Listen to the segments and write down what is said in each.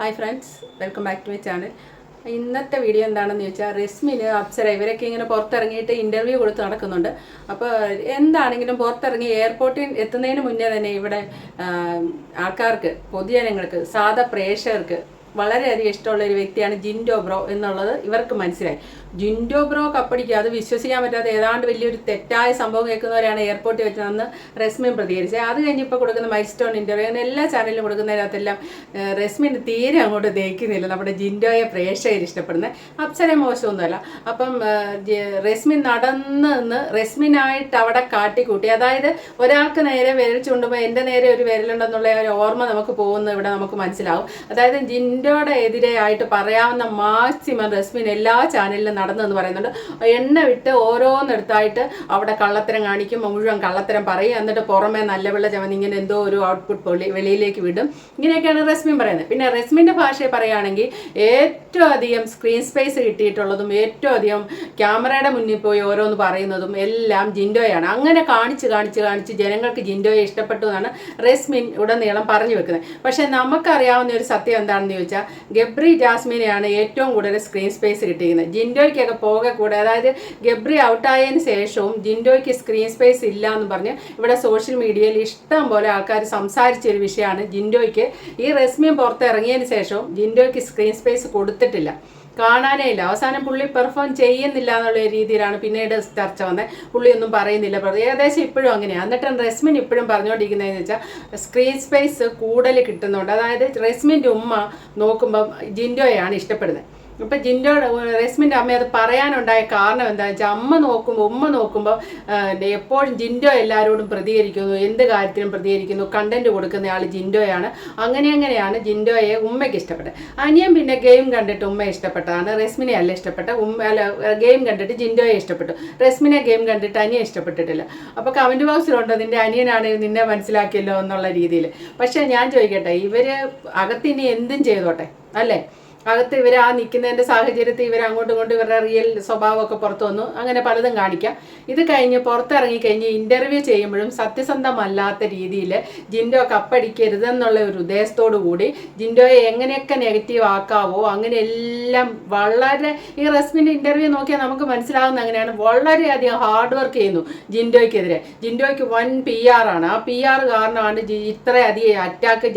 Hi friends welcome back to my channel ഇന്നത്തെ video എന്താണെന്ന് ചോദിച്ചാൽ റെസ്മിന് അപ്സര ഇവരൊക്കെ ഇങ്ങനെ പുറത്തിറങ്ങിയിട്ട് ഇന്റർവ്യൂ കൊടുത്ത് നടക്കുന്നുണ്ട്. അപ്പോൾ എന്താണെങ്കിലും പുറത്തിറങ്ങി എയർപോർട്ടിൽ എത്തുന്നതിന് മുന്നേ തന്നെ ഇവിടെ ആൾക്കാർക്ക് പൊതുജനങ്ങൾക്ക് സാധാ പ്രേക്ഷകർക്ക് വളരെയധികം ഇഷ്ടമുള്ള ഒരു വ്യക്തിയാണ് ജിൻഡോ ബ്രോ എന്നുള്ളത് ഇവർക്ക് മനസ്സിലായി. ജിൻഡോ ബ്രോ കപ്പടിക്കുക അത് വിശ്വസിക്കാൻ പറ്റാതെ ഏതാണ്ട് വലിയൊരു തെറ്റായ സംഭവം കേൾക്കുന്നവരാണ് എയർപോർട്ടിൽ വെച്ച് അന്ന് റെസ്മിൻ പ്രതികരിച്ചത്. അത് കഴിഞ്ഞിപ്പോൾ കൊടുക്കുന്ന മൈൽ സ്റ്റോൺ ഇന്റർവ്യൂ അങ്ങനെ എല്ലാ ചാനലിലും കൊടുക്കുന്നതിനകത്തെല്ലാം റെസ്മിന് തീരെ അങ്ങോട്ട് ദഹിക്കുന്നില്ല നമ്മുടെ ജിൻഡോയെ പ്രേക്ഷകർ ഇഷ്ടപ്പെടുന്നത്. അപ്സര മോശമൊന്നുമല്ല. അപ്പം റെസ്മിൻ നടന്ന് നിന്ന് റെസ്മിനായിട്ട് അവിടെ കാട്ടിക്കൂട്ടി. അതായത് ഒരാൾക്ക് നേരെ വിരൽ ചൂണ്ടുമ്പോൾ എന്റെ നേരെ ഒരു വിരലുണ്ടെന്നുള്ള ഒരു ഓർമ്മ നമുക്ക് പോകുന്നത് ഇവിടെ നമുക്ക് മനസ്സിലാവും. അതായത് ജിൻഡോയുടെ എതിരെയായിട്ട് പറയാവുന്ന മാക്സിമം റെസ്മിൻ എല്ലാ ചാനലിലും നടന്നെന്ന് പറയുന്നുണ്ട്. എണ്ണ വിട്ട് ഓരോന്നെടുത്തായിട്ട് അവിടെ കള്ളത്തരം കാണിക്കും മുഴുവൻ കള്ളത്തരം പറയും. എന്നിട്ട് പുറമെ നല്ല വെള്ള ചവന്ന് ഇങ്ങനെ എന്തോ ഒരു ഔട്ട്പുട്ട് വെളിയിലേക്ക് വിടും. ഇങ്ങനെയൊക്കെയാണ് റെസ്മിൻ പറയുന്നത്. പിന്നെ റെസ്മിന്റെ ഭാഷയെ പറയുകയാണെങ്കിൽ ഏറ്റവും അധികം സ്ക്രീൻ സ്പേസ് കിട്ടിയിട്ടുള്ളതും ഏറ്റവും അധികം ക്യാമറയുടെ മുന്നിൽ പോയി ഓരോന്ന് പറയുന്നതും എല്ലാം ജിൻഡോയാണ്. അങ്ങനെ കാണിച്ച് കാണിച്ച് കാണിച്ച് ജനങ്ങൾക്ക് ജിൻഡോയെ ഇഷ്ടപ്പെട്ടു എന്നാണ് റെസ്മിൻ ഉടനീളം പറഞ്ഞു വെക്കുന്നത്. പക്ഷേ നമുക്കറിയാവുന്ന ഒരു സത്യം എന്താണെന്ന് ഗബ്രി ജാസ്മിനെയാണ് ഏറ്റവും കൂടുതൽ സ്ക്രീൻ സ്പേസ് കിട്ടിയിരിക്കുന്നത്. ജിൻഡോയ്ക്കൊക്കെ പോകെ കൂടെ അതായത് ഗബ്രി ഔട്ടായതിന് ശേഷവും ജിൻഡോയ്ക്ക് സ്ക്രീൻ സ്പേസ് ഇല്ല എന്ന് പറഞ്ഞ് ഇവിടെ സോഷ്യൽ മീഡിയയിൽ ഇഷ്ടം പോലെ ആൾക്കാർ സംസാരിച്ച ഒരു വിഷയമാണ് ജിൻഡോയ്ക്ക്. ഈ റെസ്മിയും പുറത്തിറങ്ങിയതിന് ശേഷവും ജിൻഡോയ്ക്ക് സ്ക്രീൻ സ്പേസ് കൊടുത്തിട്ടില്ല. കാണാനേ ഇല്ല. അവസാനം പുള്ളി പെർഫോം ചെയ്യുന്നില്ല എന്നുള്ള രീതിയിലാണ് പിന്നീട് ചർച്ച വന്നത് പുള്ളി ഒന്നും പറയുന്നില്ല. പറ- ഏകദേശം ഇപ്പോഴും അങ്ങനെയാണ് എന്നിട്ട് റെസ്മിൻ ഇപ്പോഴും പറഞ്ഞുകൊണ്ടിരിക്കുന്നതെന്ന് വെച്ചാൽ സ്ക്രീൻ സ്പേസ് കൂടുതൽ കിട്ടുന്നുണ്ട്. അതായത് റെസ്മിന്റെ ഉമ്മ നോക്കുമ്പം ജിൻഡോയാണ് ഇഷ്ടപ്പെടുന്നത്. ഇപ്പം ജിൻഡോയുടെ റെസ്മിന്റെ അമ്മ അത് പറയാനുണ്ടായ കാരണം എന്താണെന്ന് വെച്ചാൽ അമ്മ നോക്കുമ്പോൾ ഉമ്മ നോക്കുമ്പോൾ എപ്പോഴും ജിൻഡോ എല്ലാവരോടും പ്രതികരിക്കുന്നു. എന്ത് കാര്യത്തിനും പ്രതികരിക്കുന്നു. കണ്ടന്റ് കൊടുക്കുന്ന ആൾ ജിൻഡോയാണ്. അങ്ങനെ അങ്ങനെയാണ് ജിൻഡോയെ ഉമ്മയ്ക്ക് ഇഷ്ടപ്പെട്ടത്. അനിയൻ പിന്നെ ഗെയിം കണ്ടിട്ട് ഉമ്മ ഇഷ്ടപ്പെട്ടതാണ്. റെസ്മിനെ അല്ല ഇഷ്ടപ്പെട്ട. ഉമ്മ അല്ല ഗെയിം കണ്ടിട്ട് ജിൻഡോയെ ഇഷ്ടപ്പെട്ടു. റെസ്മിനെ ഗെയിം കണ്ടിട്ട് അനിയൻ ഇഷ്ടപ്പെട്ടിട്ടില്ല. അപ്പോൾ കമന്റ് ബോക്സിലുണ്ട് നിന്റെ അനിയനാണ് നിന്നെ മനസ്സിലാക്കിയല്ലോ എന്നുള്ള രീതിയിൽ പക്ഷേ ഞാൻ ചോദിക്കട്ടെ ഇവർ അകത്തിന് എന്തും ചെയ്തോട്ടെ? അല്ലേ? അകത്ത് ഇവർ ആ നിൽക്കുന്നതിന്റെ സാഹചര്യത്തിൽ ഇവർ അങ്ങോട്ടും ഇങ്ങോട്ടും ഇവരുടെ റിയൽ സ്വഭാവമൊക്കെ പുറത്തു വന്നു. അങ്ങനെ പലതും കാണിക്കാം. ഇത് കഴിഞ്ഞ് പുറത്തിറങ്ങി കഴിഞ്ഞ് ഇന്റർവ്യൂ ചെയ്യുമ്പോഴും സത്യസന്ധമല്ലാത്ത രീതിയിൽ ജിൻഡോ കപ്പടിക്കരുതെന്നുള്ള ഒരു ഉദ്ദേശത്തോടു കൂടി ജിൻഡോയെ എങ്ങനെയൊക്കെ നെഗറ്റീവ് ആക്കാവോ അങ്ങനെ എല്ലാം വളരെ ഈ റസ്മിന്റെ ഇന്റർവ്യൂ നോക്കിയാൽ നമുക്ക് മനസ്സിലാവുന്ന അങ്ങനെയാണ്. വളരെയധികം ഹാർഡ് വർക്ക് ചെയ്യുന്നു ജിൻഡോയ്ക്കെതിരെ. ജിൻഡോയ്ക്ക് വൺ പി ആർ ആണ്. ആ പി ആർ കാരണമാണ് ഇത്രയധികം അറ്റാക്ക്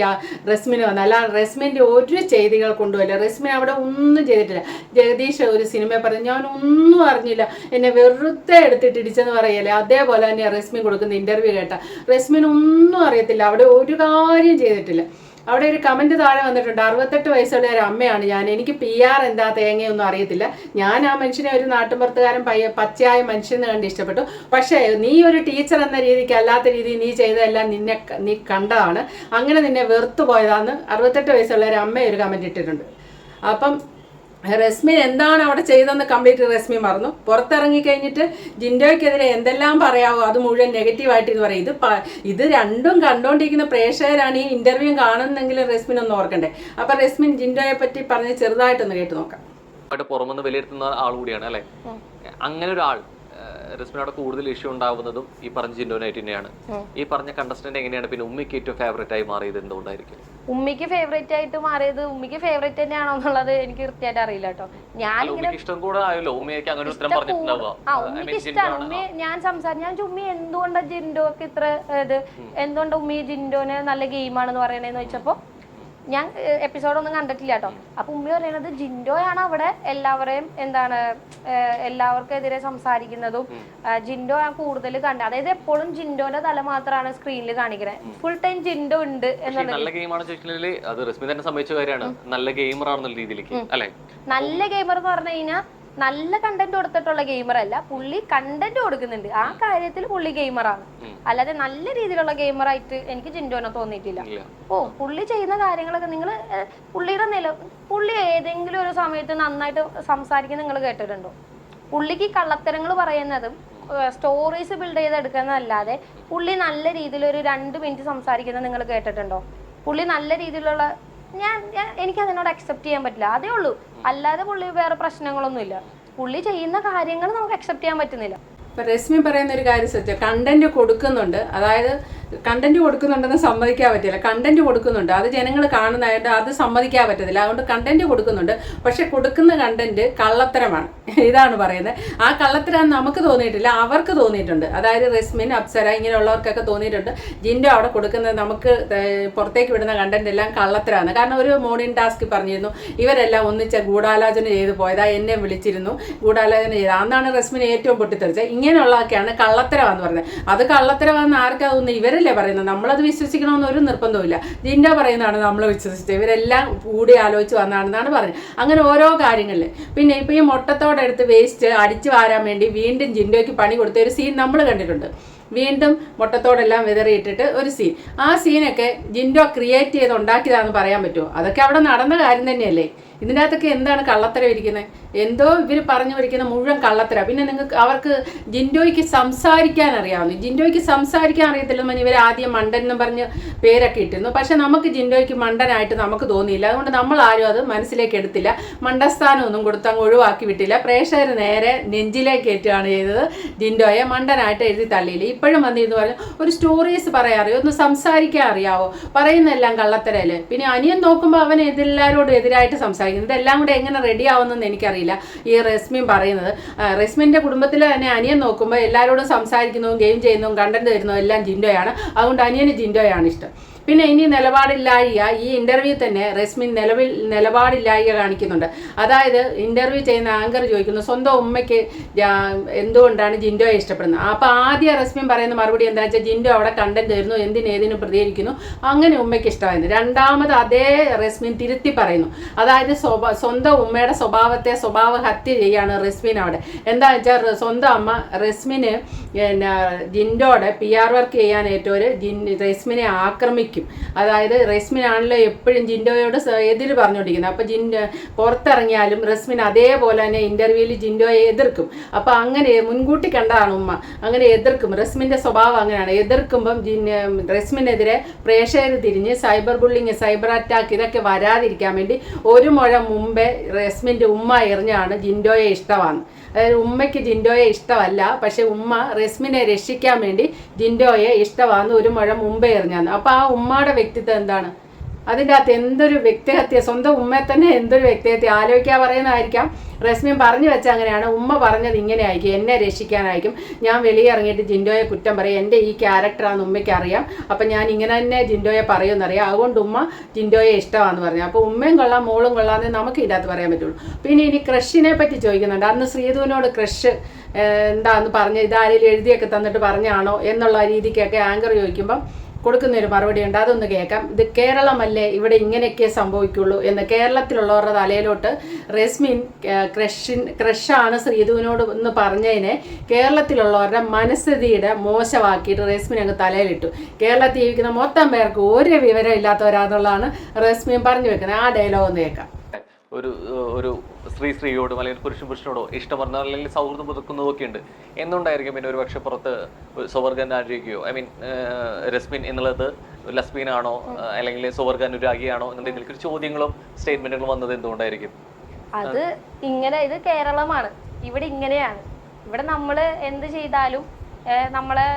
റസ്മിന് വന്നത്. അല്ല റസ്മിന്റെ ഒരു ചെയ്തികൾ കൊണ്ടുപോയില്ല റസ്മിൻ അവിടെ ഒന്നും ചെയ്തിട്ടില്ല. ജഗദീഷ് ഒരു സിനിമ പറഞ്ഞു ഞാൻ ഒന്നും അറിഞ്ഞില്ല. എന്നെ വെറുതെ എടുത്തിട്ട് ഇടിച്ചെന്ന് പറയല്ലേ? അതേപോലെ തന്നെ റെസ്മി കൊടുക്കുന്ന ഇന്റർവ്യൂ കേട്ട. റെസ്മിന് ഒന്നും അറിയത്തില്ല. അവിടെ ഒരു കാര്യം ചെയ്തിട്ടില്ല. അവിടെ ഒരു കമന്റ് താഴെ വന്നിട്ടുണ്ട്. അറുപത്തെട്ട് വയസ്സുള്ള ഒരു അമ്മയാണ് ഞാൻ. എനിക്ക് പി ആർ എന്താ തേങ്ങയൊന്നും അറിയത്തില്ല. ഞാൻ ആ മനുഷ്യനെ ഒരു നാട്ടുമ്പുറത്തുകാരൻ പയ്യ പച്ചയായ മനുഷ്യനെ കണ്ട് ഇഷ്ടപ്പെട്ടു. പക്ഷേ നീ ഒരു ടീച്ചർ എന്ന രീതിക്ക് അല്ലാത്ത രീതിയിൽ നീ ചെയ്തതെല്ലാം നിന്നെ നീ കണ്ടതാണ്. അങ്ങനെ നിന്നെ വെറുത്തു പോയതാന്ന് അറുപത്തെട്ട് വയസ്സുള്ള ഒരു അമ്മ ഒരു കമന്റ് ഇട്ടിട്ടുണ്ട്. അപ്പം റസ്മിൻ എന്താണ് അവിടെ ചെയ്തതെന്ന് കംപ്ലീറ്റ് റസ്മി മറന്നു പുറത്തിറങ്ങി കഴിഞ്ഞിട്ട് ജിൻഡോയ്ക്കെതിരെ എന്തെല്ലാം പറയാവോ അത് മുഴുവൻ നെഗറ്റീവായിട്ട് ഇത് പറയും. ഇത് ഇത് രണ്ടും കണ്ടുകൊണ്ടിരിക്കുന്ന പ്രേക്ഷകരാണ് ഈ ഇന്റർവ്യൂ കാണുന്നെങ്കിലും റസ്മിൻ ഒന്ന് ഓർക്കണ്ടേ. അപ്പൊ റസ്മിൻ ജിൻഡോയെ പറ്റി പറഞ്ഞ് ചെറുതായിട്ടൊന്ന് കേട്ട് നോക്കാം. പുറമെന്ന് വിലയിരുത്തുന്ന ആൾ കൂടിയാണ് അല്ലെ? അങ്ങനെ ഒരാൾ റെസ്മിനോട് കൂടുതൽ ഇഷ്യൂ ഉണ്ടാവുന്നതും ഈ പറഞ്ഞ ജിൻഡോനായിട്ട് തന്നെയാണ് ഈ പറഞ്ഞ കണ്ടസ്റ്റന്റ് എങ്ങനെയാണ്? പിന്നെ ഉമ്മിക്ക് ഏറ്റവും ഫേവറേറ്റ് ആയി മാറിയത് എന്തുകൊണ്ടായിരിക്കും? ഉമ്മിക്ക് ഫേവറേറ്റ് ആയിട്ട് മാറിയത് ഉമ്മിക്ക് ഫേവറേറ്റ് തന്നെയാണോ എന്നുള്ളത് എനിക്ക് കൃത്യമായിട്ട് അറിയില്ല കേട്ടോ. ഞാൻ ഇഷ്ടം കൂടെ ആയല്ലോ ഉമ്മയ്ക്ക് അങ്ങനെ ഉത്തരം പറഞ്ഞിട്ടുണ്ടാവുക. ഇഷ്ടമാണ് ഉമ്മി ഞാൻ സംസാരിച്ചു ഞാൻ ഉമ്മി എന്തുകൊണ്ട് ജിൻഡോക്ക് ഇത്ര ഇത് എന്തുകൊണ്ട് ഉമ്മി ജിൻഡോന് നല്ല ഗെയിം ഗെയിമാണെന്ന് പറയണേന്ന് വെച്ചപ്പോ ഞാൻ എപ്പിസോഡൊന്നും കണ്ടിട്ടില്ല കേട്ടോ അപ്പൊ ഉമ്മ പറയണത് ജിൻഡോയാണ് അവിടെ എല്ലാവരെയും എന്താണ് എല്ലാവർക്കും എല്ലാവർക്കെതിരെ സംസാരിക്കുന്നതും ജിൻഡോ ആണ് കൂടുതൽ കണ്ട അതായത് എപ്പോഴും ജിൻഡോന്റെ തല മാത്രമാണ് സ്ക്രീനിൽ കാണിക്കുന്നത് ഫുൾ ടൈം ജിൻഡോ ഉണ്ട് നല്ല ഗെയിമാണ് ചോദിച്ചിട്ടുണ്ടെങ്കിൽ അത് റെസ്മി തന്നെ സംഭവിച്ച കാര്യമാണ് നല്ല ഗെയിമർ ആണെന്നുള്ള രീതിയിലേക്ക് അല്ലെ? നല്ല ഗെയിമർ എന്ന് പറഞ്ഞു കഴിഞ്ഞാൽ നല്ല കണ്ടന്റ് കൊടുത്തിട്ടുള്ള ഗെയിമർ അല്ല പുള്ളി കണ്ടന്റ് കൊടുക്കുന്നുണ്ട്. ആ കാര്യത്തിൽ പുള്ളി ഗെയിമറാണ് അല്ലാതെ നല്ല രീതിയിലുള്ള ഗെയിമറായിട്ട് എനിക്ക് ജിൻഡോനെ തോന്നിയിട്ടില്ല. ഓ പുള്ളി ചെയ്യുന്ന കാര്യങ്ങളൊക്കെ നിങ്ങൾ പുള്ളിയുടെ നില പുള്ളി ഏതെങ്കിലും ഒരു സമയത്ത് നന്നായിട്ട് സംസാരിക്കുന്നത് നിങ്ങൾ കേട്ടിട്ടുണ്ടോ? പുള്ളിക്ക് കള്ളത്തരങ്ങൾ പറയുന്നതും സ്റ്റോറീസ് ബിൽഡ് ചെയ്തെടുക്കുന്നതല്ലാതെ പുള്ളി നല്ല രീതിയിൽ ഒരു രണ്ട് മിനിറ്റ് സംസാരിക്കുന്നത് നിങ്ങൾ കേട്ടിട്ടുണ്ടോ? പുള്ളി നല്ല രീതിയിലുള്ള ഞാൻ ഞാൻ എനിക്ക് അതിനോട് അക്സെപ്റ്റ് ചെയ്യാൻ പറ്റില്ല. അതേ ഉള്ളൂ. അല്ലാതെ പുള്ളി വേറെ പ്രശ്നങ്ങളൊന്നുമില്ല. പുള്ളി ചെയ്യുന്ന കാര്യങ്ങൾ നമുക്ക് അക്സെപ്റ്റ് ചെയ്യാൻ പറ്റുന്നില്ല. ഇപ്പൊ രശ്മി പറയുന്ന ഒരു കാര്യം സത്യം. കണ്ടന്റ് കൊടുക്കുന്നുണ്ട്. അതായത് കണ്ടന്റ് കൊടുക്കുന്നുണ്ടെന്ന് സമ്മതിക്കാൻ പറ്റില്ല. കണ്ടന്റ് കൊടുക്കുന്നുണ്ട്. അത് ജനങ്ങൾ കാണുന്നതായിട്ട് അത് സമ്മതിക്കാൻ പറ്റത്തില്ല. അതുകൊണ്ട് കണ്ടന്റ് കൊടുക്കുന്നുണ്ട്. പക്ഷെ കൊടുക്കുന്ന കണ്ടന്റ് കള്ളത്തരമാണ്. ഇതാണ് പറയുന്നത്. ആ കള്ളത്തരം നമുക്ക് തോന്നിയിട്ടില്ല. അവർക്ക് തോന്നിയിട്ടുണ്ട്. അതായത് റെസ്മിൻ അപ്സര ഇങ്ങനെയുള്ളവർക്കൊക്കെ തോന്നിയിട്ടുണ്ട്. ജിൻഡോ അവിടെ കൊടുക്കുന്നത് നമുക്ക് പുറത്തേക്ക് വിടുന്ന കണ്ടന്റ് എല്ലാം കള്ളത്തരമാണ് കാരണം ഒരു മോർണിംഗ് ടാസ്ക് പറഞ്ഞിരുന്നു. ഇവരെല്ലാം ഒന്നിച്ച ഗൂഢാലോചന ചെയ്ത് പോയതാ. എന്നെ വിളിച്ചിരുന്നു. ഗൂഢാലോചന ചെയ്ത്. അന്നാണ് റെസ്മിൻ ഏറ്റവും പൊട്ടിത്തെറിച്ചത്. ഇങ്ങനെയുള്ളതൊക്കെയാണ് കള്ളത്തരമാന്ന് പറയുന്നത്. അത് കള്ളത്തരമാണെന്ന് ആർക്കാ തോന്നുന്നത് ഇവരല്ലേ പറയുന്നത്? നമ്മളത് വിശ്വസിക്കണമെന്ന് ഒരു നിർബന്ധമില്ല ജിൻഡ പറയുന്നതാണ് നമ്മൾ വിശ്വസിച്ചത്. ഇവരെല്ലാം കൂടി ആലോചിച്ച് വന്നതാണെന്നാണ് പറഞ്ഞത്. അങ്ങനെ ഓരോ കാര്യങ്ങളിൽ പിന്നെ ഇപ്പം ഈ മുട്ടത്തോടെ എടുത്ത് വേസ്റ്റ് അടിച്ചു വാരാൻ വേണ്ടി വീണ്ടും ജിൻഡോയ്ക്ക് പണി കൊടുത്ത ഒരു സീൻ നമ്മൾ കണ്ടിട്ടുണ്ട്. വീണ്ടും മുട്ടത്തോടെല്ലാം വിതറിയിട്ടിട്ട് ഒരു സീൻ ആ സീനൊക്കെ ജിൻഡോ ക്രിയേറ്റ് ചെയ്ത് ഉണ്ടാക്കിയതാണെന്ന് പറയാൻ പറ്റുമോ? അതൊക്കെ അവിടെ നടന്ന കാര്യം തന്നെയല്ലേ? ഇതിന്റെ അകത്തൊക്കെ എന്താണ് കള്ളത്തരം ഇരിക്കുന്നത് എന്തോ ഇവർ പറഞ്ഞു വരിക്കുന്ന മുഴുവൻ കള്ളത്തര. പിന്നെ നിങ്ങൾക്ക് അവർക്ക് ജിൻഡോയ്ക്ക് സംസാരിക്കാൻ അറിയാവുന്നു. ജിൻഡോയ്ക്ക് സംസാരിക്കാൻ അറിയത്തില്ല ഇവർ ആദ്യം മണ്ടൻ എന്ന് പറഞ്ഞ് പേരൊക്കെ ഇട്ടിരുന്നു. പക്ഷെ നമുക്ക് ജിൻഡോയ്ക്ക് മണ്ടനായിട്ട് നമുക്ക് തോന്നിയില്ല. അതുകൊണ്ട് നമ്മൾ ആരും അത് മനസ്സിലേക്ക് എടുത്തില്ല. മണ്ടസ്ഥാനം ഒന്നും കൊടുത്ത് അങ്ങ് ഒഴിവാക്കി വിട്ടില്ല. പ്രേക്ഷകർ നേരെ നെഞ്ചിലേക്ക് ഏറ്റുകയാണ് ചെയ്തത് ജിൻഡോയെ മണ്ടനായിട്ട് എഴുതി തള്ളിയില്ല. ഇപ്പോഴും വന്നിരുന്നു പറഞ്ഞു ഒരു സ്റ്റോറീസ് പറയാൻ അറിയോ. ഒന്ന് സംസാരിക്കാൻ അറിയാവോ? പറയുന്നതെല്ലാം കള്ളത്തരല്ലേ? പിന്നെ അനിയൻ നോക്കുമ്പോൾ അവൻ എല്ലാവരോടും എതിരായിട്ട് സംസാരിക്കുന്നത് ഇതെല്ലാം കൂടെ എങ്ങനെ റെഡി ആവുമെന്ന് എനിക്കറിയില്ല. ഈ റെസ്മിൻ പറയുന്നത്. റെസ്മിന്റെ കുടുംബത്തിൽ തന്നെ അനിയൻ നോക്കുമ്പോൾ എല്ലാവരോടും സംസാരിക്കുന്നതും ഗെയിം ചെയ്യുന്നതും കണ്ടന്റ് തരുന്നതും എല്ലാം ജിൻഡോയാണ്. അതുകൊണ്ട് അനിയന് ജിൻഡോയാണ് ഇഷ്ടം. പിന്നെ ഇനി നിലപാടില്ലായ്ക ഈ ഇന്റർവ്യൂ തന്നെ റസ്മിൻ നിലവിൽ നിലപാടില്ലായ്ക കാണിക്കുന്നുണ്ട്. അതായത് ഇന്റർവ്യൂ ചെയ്യുന്ന ആങ്കർ ചോദിക്കുന്നു സ്വന്തം ഉമ്മയ്ക്ക് എന്തുകൊണ്ടാണ് ജിൻഡോയെ ഇഷ്ടപ്പെടുന്നത്? അപ്പോൾ ആദ്യ റസ്മിൻ പറയുന്ന മറുപടി എന്താ വെച്ചാൽ ജിൻഡോ അവിടെ കണ്ടന്റ് തരുന്നു എന്തിനേതിനും പ്രതികരിക്കുന്നു? അങ്ങനെ ഉമ്മയ്ക്ക് ഇഷ്ടമായിരുന്നു. രണ്ടാമത് അതേ റസ്മിൻ തിരുത്തി പറയുന്നു. അതായത് സ്വന്തം ഉമ്മയുടെ സ്വഭാവത്തെ സ്വഭാവ ഹത്യ ചെയ്യാണ് റസ്മിൻ അവിടെ. എന്താ വെച്ചാൽ സ്വന്തം അമ്മ റസ്മിന് ജിൻഡോടെ പി ആർ വർക്ക് ചെയ്യാൻ ഒരു ജിൻ റസ്മിനെ ആക്രമിക്കും. അതായത് റസ്മിനാണല്ലോ എപ്പോഴും ജിൻഡോയോട് എതിര് പറഞ്ഞുകൊണ്ടിരിക്കുന്നത്. അപ്പോൾ ജിൻ പുറത്തിറങ്ങിയാലും റെസ്മിൻ അതേപോലെ തന്നെ ഇന്റർവ്യൂവിൽ ജിൻഡോയെ എതിർക്കും. അപ്പോൾ അങ്ങനെ മുൻകൂട്ടി കണ്ടതാണ് ഉമ്മ. അങ്ങനെ എതിർക്കും. റെസ്മിന്റെ സ്വഭാവം അങ്ങനെയാണ്. എതിർക്കുമ്പം ജിൻ റെസ്മിനെതിരെ പ്രേക്ഷകർ തിരിഞ്ഞ് സൈബർ ബുള്ളിങ് സൈബർ അറ്റാക്ക് ഇതൊക്കെ വരാതിരിക്കാൻ വേണ്ടി ഒരു മുഴ മുമ്പേ റെസ്മിന്റെ ഉമ്മ എറിഞ്ഞാണ് ജിൻഡോയെ ഇഷ്ടമാണ്. അതായത് ഉമ്മയ്ക്ക് ജിൻഡോയെ ഇഷ്ടമല്ല. പക്ഷേ ഉമ്മ റെസ്മിനെ രക്ഷിക്കാൻ വേണ്ടി ജിൻഡോയെ ഇഷ്ടമാണെന്ന് ഒരു മുഴ മുമ്പേ എറിഞ്ഞാന്ന് അപ്പോൾ ആ ഉമ്മയുടെ വ്യക്തിത്വം എന്താണ്? അതിന്റെ അകത്ത് എന്തൊരു വ്യക്തിഹത്യ സ്വന്തം ഉമ്മയെ തന്നെ എന്തൊരു വ്യക്തിഹത്യ ആലോചിക്കാൻ പറയുന്നതായിരിക്കാം. റസ്മിൻ പറഞ്ഞു വെച്ച അങ്ങനെയാണ്. ഉമ്മ പറഞ്ഞത് ഇങ്ങനെ ആയിരിക്കും എന്നെ രക്ഷിക്കാനായിരിക്കും. ഞാൻ വെളിയിൽ ഇറങ്ങിയിട്ട് ജിൻഡോയെ കുറ്റം പറയും. എന്റെ ഈ ക്യാരക്ടറാണെന്ന് ഉമ്മയ്ക്ക് അറിയാം. അപ്പം ഞാൻ ഇങ്ങനെ തന്നെ ജിൻഡോയെ പറയുമെന്നറിയാം. അതുകൊണ്ട് ഉമ്മ ജിൻഡോയെ ഇഷ്ടമാണെന്ന് പറഞ്ഞു. അപ്പോൾ ഉമ്മയും കൊള്ളാം മോളും കൊള്ളാമെന്ന് നമുക്ക് ഇതിനകത്ത് പറയാൻ പറ്റുള്ളൂ. പിന്നെ ഇനി ക്രഷിനെ പറ്റി ചോദിക്കുന്നുണ്ട്. അന്ന് ശ്രീധുവിനോട് ക്രഷ് എന്താന്ന് പറഞ്ഞ് ഇതാരെങ്കിലും എഴുതിയൊക്കെ തന്നിട്ട് പറഞ്ഞാണോ എന്നുള്ള രീതിക്കൊക്കെ ആങ്കർ ചോദിക്കുമ്പം കൊടുക്കുന്ന ഒരു മറുപടി ഉണ്ട് അതൊന്ന് കേൾക്കാം. ഇത് കേരളമല്ലേ ഇവിടെ ഇങ്ങനെയൊക്കെ സംഭവിക്കുള്ളൂ എന്ന് കേരളത്തിലുള്ളവരുടെ തലയിലോട്ട് റെസ്മിൻ ക്രഷിൻ ക്രഷാണ് ശ്രീധുവിനോട് എന്ന് പറഞ്ഞതിനെ കേരളത്തിലുള്ളവരുടെ മനസ്ഥിതിയുടെ മോശമാക്കിയിട്ട് റെസ്മിൻ അങ്ങ് തലയിലിട്ടു. കേരളത്തിൽ ജീവിക്കുന്ന മൊത്തം പേർക്ക് ഒരു വിവരം ഇല്ലാത്തവരാന്നുള്ളതാണ് റെസ്മിൻ പറഞ്ഞു വെക്കുന്നത്. ആ ഡയലോഗ് ഒന്ന് കേൾക്കാം. ഒരു ഒരു സ്ത്രീ സ്ത്രീയോടും അല്ലെങ്കിൽ പുരുഷൻ പുരുഷനോടോ ഇഷ്ടം പറഞ്ഞാൽ അല്ലെങ്കിൽ സൗഹൃദം പുതുക്കുന്നതൊക്കെ ഉണ്ട് എന്നുണ്ടായിരിക്കും പിന്നെ ഒരു പക്ഷെ പുറത്ത് ഒരു സ്വവർഗൻ ആചരിക്കുകയോ ഐ മീൻ രസ്മിൻ എന്നുള്ളത് ലസ്മീൻ ആണോ അല്ലെങ്കിൽ സ്വവർഗ അനുരാഗിയാണോ എന്നുണ്ടെങ്കിൽ ഒരു ചോദ്യങ്ങളും സ്റ്റേറ്റ്മെന്റുകളും വന്നത് എന്തുകൊണ്ടായിരിക്കും? അത് ഇങ്ങനെ ഇത് കേരളമാണ്. ഇവിടെ ഇങ്ങനെയാണ്. ഇവിടെ നമ്മൾ എന്ത് ചെയ്താലും നമ്മളെ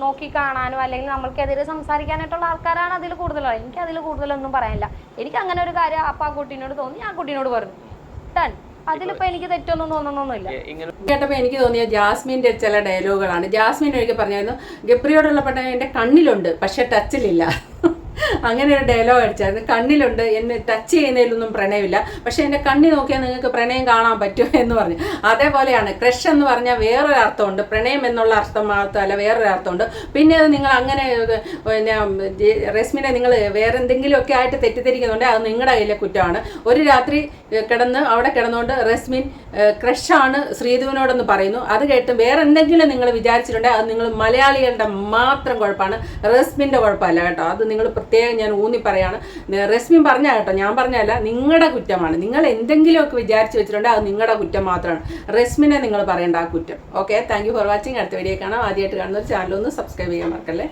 നോക്കി കാണാനോ അല്ലെങ്കിൽ നമ്മൾക്കെതിരെ സംസാരിക്കാനായിട്ടുള്ള ആൾക്കാരാണ് അതിൽ കൂടുതലുള്ളത് എനിക്ക് അതിൽ കൂടുതലൊന്നും പറയാനില്ല. എനിക്ക് അങ്ങനെ ഒരു കാര്യം അപ്പം ആ കുട്ടീനോട് തോന്നി ആ കുട്ടീനോട് പറഞ്ഞു. ഡൺ അതിലിപ്പോ എനിക്ക് തെറ്റൊന്നും തോന്നുന്നൊന്നുമില്ല. കേട്ടപ്പോ എനിക്ക് തോന്നിയ ജാസ്മിന്റെ ചില ഡയലോഗുകളാണ് ജാസ്മിൻ ഒഴികെ പറഞ്ഞായിരുന്നു ഗപ്രിയോടുള്ള പട്ടം എന്റെ കണ്ണിലുണ്ട് പക്ഷെ ടച്ചിലില്ല അങ്ങനെ ഒരു ഡയലോഗ് അടിച്ചായിരുന്നു. കണ്ണിലുണ്ട്. എന്നെ ടച്ച് ചെയ്യുന്നതിലൊന്നും പ്രണയമില്ല. പക്ഷേ എന്റെ കണ്ണി നോക്കിയാൽ നിങ്ങൾക്ക് പ്രണയം കാണാൻ പറ്റും എന്ന് പറഞ്ഞു. അതേപോലെയാണ് ക്രഷ് എന്ന് പറഞ്ഞാൽ വേറൊരു അർത്ഥമുണ്ട്. പ്രണയം എന്നുള്ള അർത്ഥം മാത്രമല്ല വേറൊരു അർത്ഥമുണ്ട്. പിന്നെ അത് നിങ്ങൾ അങ്ങനെ പിന്നെ റെസ്മിനെ നിങ്ങൾ വേറെ എന്തെങ്കിലുമൊക്കെ ആയിട്ട് തെറ്റിദ്ധരിക്കുന്നുണ്ട് അത് നിങ്ങളുടെ കയ്യിലെ കുറ്റമാണ്. ഒരു രാത്രി കിടന്ന് അവിടെ കിടന്നുകൊണ്ട് റെസ്മിൻ ക്രഷാണ് ശ്രീധുവിനോടെന്ന് പറയുന്നു. അത് കേട്ട് വേറെ എന്തെങ്കിലും നിങ്ങൾ വിചാരിച്ചിട്ടുണ്ടെങ്കിൽ അത് നിങ്ങൾ മലയാളികളുടെ മാത്രം കുഴപ്പമാണ്. റസ്മിന്റെ കുഴപ്പമല്ല കേട്ടോ. അത് നിങ്ങൾ പ്രത്യേകം ഞാൻ ഊന്നി പറയാണ്. ന- പറഞ്ഞ കേട്ടോ ഞാൻ പറഞ്ഞല്ല നിങ്ങളുടെ കുറ്റമാണ്. നിങ്ങൾ എന്തെങ്കിലുമൊക്കെ വിചാരിച്ചു വെച്ചിട്ടുണ്ടെങ്കിൽ അത് നിങ്ങളുടെ കുറ്റം മാത്രമാണ്. റസ്മിനെ നിങ്ങൾ പറയേണ്ട ആ കുറ്റം. ഓക്കെ താങ്ക് ഫോർ വാച്ചിങ് അടുത്ത വീഡിയോ കാണാം. ആദ്യമായിട്ട് കാണുന്ന ചാനൽ ഒന്ന് സബ്സ്ക്രൈബ് ചെയ്യാൻ മറക്കല്ലേ?